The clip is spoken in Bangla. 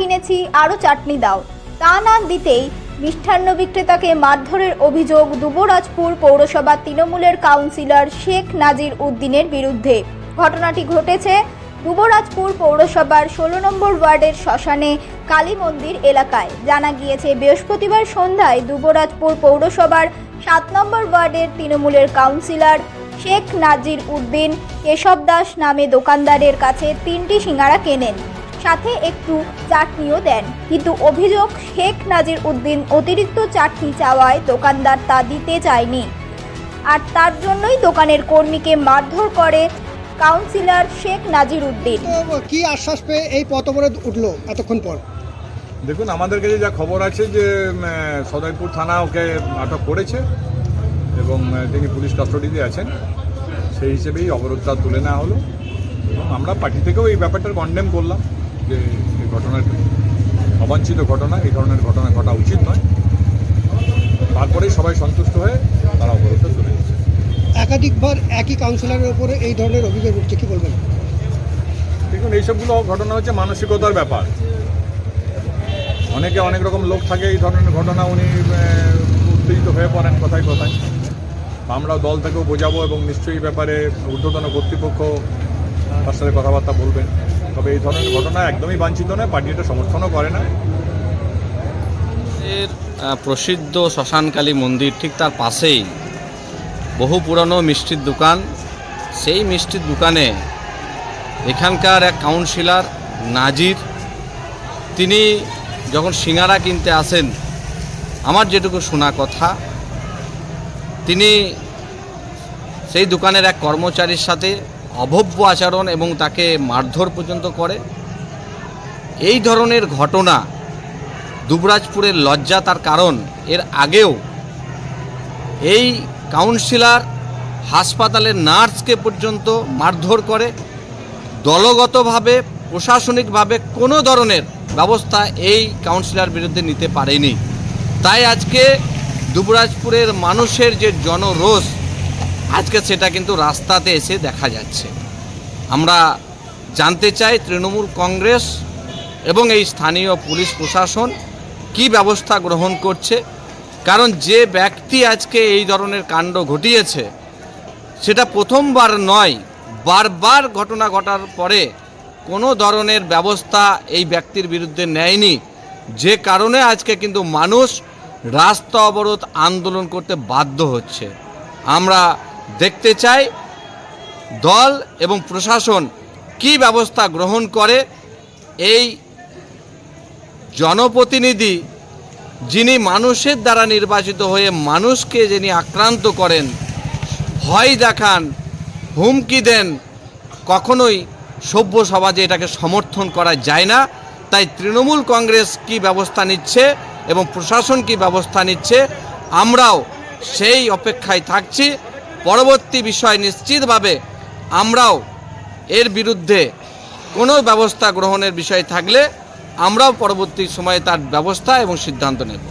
কিনেছি আরও চাটনি দাও। তা না দিতেই মিষ্টান্ন বিক্রেতাকে মারধরের অভিযোগ দুবরাজপুর পৌরসভা তৃণমূলের কাউন্সিলর শেখ নাজির উদ্দিনের বিরুদ্ধে। ঘটনাটি ঘটেছে দুবরাজপুর পৌরসভার ষোলো নম্বর ওয়ার্ডের শ্মশানে কালী মন্দির এলাকায়। জানা গিয়েছে, বৃহস্পতিবার সন্ধ্যায় দুবরাজপুর পৌরসভার সাত নম্বর ওয়ার্ডের তৃণমূলের কাউন্সিলর শেখ নাজির উদ্দিন কেশব দাস নামে দোকানদারের কাছে তিনটি সিঙ্গারা কেনেন। সাথে একটু চাটনিও দেন। কিন্তু অভিযোগ শেখ নাজির উদ্দিন অতিরিক্ত চাটনি চাওয়ায় দোকানদার তা দিতে চায়নি। আর তার জন্যই দোকানের কর্মীকে মারধর করে কাউন্সিলর শেখ নাজির উদ্দিন। তো কি আশ্বাস পেয়ে এই পথ অবরোধ উঠল এতক্ষণ পর? দেখুন আমাদের কাছে যা খবর আছে যে সদয়পুর থানা ওকে আটক করেছে এবং তিনি পুলিশ কাস্টডিতে আছেন সেই হিসেবেই অবরোধটা তুলে নেওয়া হলো। এবং আমরা পার্টি থেকেও এই ব্যাপারটা কন্ডেম করলাম। যে এই ঘটনার অবাঞ্ছিত ঘটনা এই ধরনের ঘটনা ঘটা উচিত নয়। তারপরেই সবাই সন্তুষ্ট হয়ে তারা অবরোধটা চলে গেছে। একাধিকবার একই কাউন্সিলরের উপরে এই ধরনের অভিযোগ উঠছে কি বলবেন? দেখুন এইসবগুলো ঘটনা হচ্ছে মানসিকতার ব্যাপার। অনেকে অনেক রকম লোক থাকে এই ধরনের ঘটনা উনি উত্তেজিত হয়ে পড়েন কথায় কথায়। আমরা দল থেকেও বোঝাবো এবং নিশ্চয়ই ব্যাপারে ঊর্ধ্বতন কর্তৃপক্ষ তার সাথে কথাবার্তা বলবেন। তবে এই ধরনের ঘটনা একদমই বাঞ্ছিত নয়, পার্টি এটা সমর্থনও করে না। প্রসিদ্ধ শ্মশানকালী মন্দির ঠিক তার পাশেই। বহু পুরনো মিষ্টির দোকান। সেই মিষ্টির দোকানে এখানকার এক কাউন্সিলর নাজির, তিনি যখন সিঙ্গারা কিনতে আসেন, আমার যেটুকু শোনা কথা, তিনি সেই দোকানের এক কর্মচারীর সাথে অভব্য আচরণ এবং তাকে মারধর পর্যন্ত করে। এই ধরনের ঘটনা দুবরাজপুরের লজ্জা তার কারণ। এর আগেও এই কাউন্সিলার হাসপাতালের নার্সকে পর্যন্ত মারধর করে। দলগতভাবে, প্রশাসনিকভাবে কোনো ধরনের ব্যবস্থা এই কাউন্সিলার বিরুদ্ধে নিতে পারেনি। তাই আজকে দুবরাজপুরের মানুষের যে জনরোষ আজকে সেটা কিন্তু রাস্তাতে এসে দেখা যাচ্ছে। আমরা জানতে চাই তৃণমূল কংগ্রেস এবং এই স্থানীয় পুলিশ প্রশাসন কি ব্যবস্থা গ্রহণ করছে। কারণ যে ব্যক্তি আজকে এই ধরনের কাণ্ড ঘটিয়েছে, সেটা প্রথমবার নয়, বারবার ঘটনা ঘটার পরে কোনো ধরনের ব্যবস্থা এই ব্যক্তির বিরুদ্ধে নেয়নি। যে কারণে আজকে কিন্তু মানুষ রাস্তা অবরোধ আন্দোলন করতে বাধ্য হচ্ছে। আমরা দেখতে চাই দল এবং প্রশাসন কি ব্যবস্থা গ্রহণ করে। এই জনপ্রতিনিধি যিনি মানুষের দ্বারা নির্বাচিত হয়ে মানুষকে যিনি আক্রান্ত করেন, ভয় দেখান, হুমকি দেন, কখনোই সভ্য সমাজে এটাকে সমর্থন করা যায় না। তাই তৃণমূল কংগ্রেস কি ব্যবস্থা নিচ্ছে এবং প্রশাসন কি ব্যবস্থা নিচ্ছে, আমরাও সেই অপেক্ষায় থাকছি। পরবর্তী বিষয় নিশ্চিতভাবে আমরাও এর বিরুদ্ধে কোনো ব্যবস্থা গ্রহণের বিষয় থাকলে আমরাও পরবর্তী সময়ে তার ব্যবস্থা এবং সিদ্ধান্ত নেব।